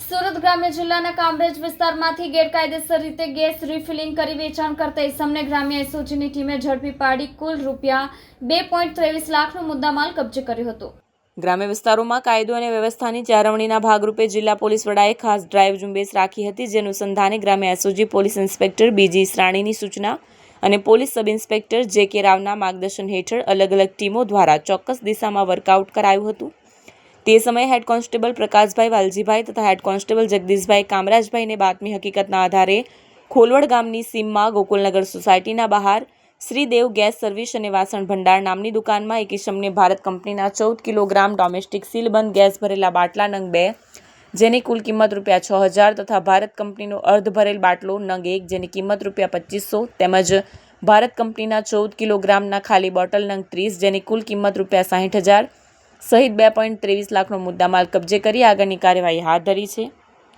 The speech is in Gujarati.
સુરત ગ્રામ્ય જિલ્લાના કામરેજ વિસ્તારમાંથી ગેરકાયદેસર રીતે ગેસ રિફિલિંગ કરી વેચાણ કરતા ઇસમને ગ્રામ્ય એસઓજીની ટીમે ઝડપી પાડી કુલ રૂપિયા બે પોઈન્ટ ત્રેવીસ લાખનો મુદ્દામાલ કબજે કર્યો હતો. ગ્રામ્ય વિસ્તારોમાં કાયદો અને વ્યવસ્થાની જાળવણીના ભાગરૂપે જિલ્લા પોલીસ વડાએ ખાસ ડ્રાઈવ ઝુંબેશ રાખી હતી, જેનું સંધાને ગ્રામ્ય એસઓજી પોલીસ ઇન્સ્પેક્ટર બીજી શ્રાણીની સૂચના અને પોલીસ સબ ઇન્સ્પેક્ટર જે કે રાવના માર્ગદર્શન હેઠળ અલગ અલગ ટીમો દ્વારા ચોક્કસ દિશામાં વર્કઆઉટ કરાયું હતું. તે સમયે હેડ કોન્સ્ટેબલ પ્રકાશભાઈ વાલજીભાઈ તથા હેડ કોન્સ્ટેબલ જગદીશભાઈ કામરાજભાઈને બાતમી હકીકતના આધારે ખોલવડ ગામની સીમમાં ગોકુલનગર સોસાયટીના બહાર શ્રીદેવ ગેસ સર્વિસ અને વાસણ ભંડાર નામની દુકાનમાં એક ઇસમને ભારત કંપનીના ચૌદ કિલોગ્રામ ડોમેસ્ટિક સીલબંધ ગેસ ભરેલા બાટલા નંગ બે જેની કુલ કિંમત રૂપિયા છ હજાર તથા ભારત કંપનીનો અર્ધ ભરેલ બાટલો નંગ એક જેની કિંમત રૂપિયા પચીસો તેમજ ભારત કંપનીના ચૌદ કિલોગ્રામના ખાલી બોટલ નંગ ત્રીસ જેની કુલ કિંમત રૂપિયા સાહીઠ હજાર સહિત બે પોઈન્ટ ત્રેવીસ લાખનો મુદ્દામાલ કબજે કરી આગળની કાર્યવાહી હાથ ધરી છે.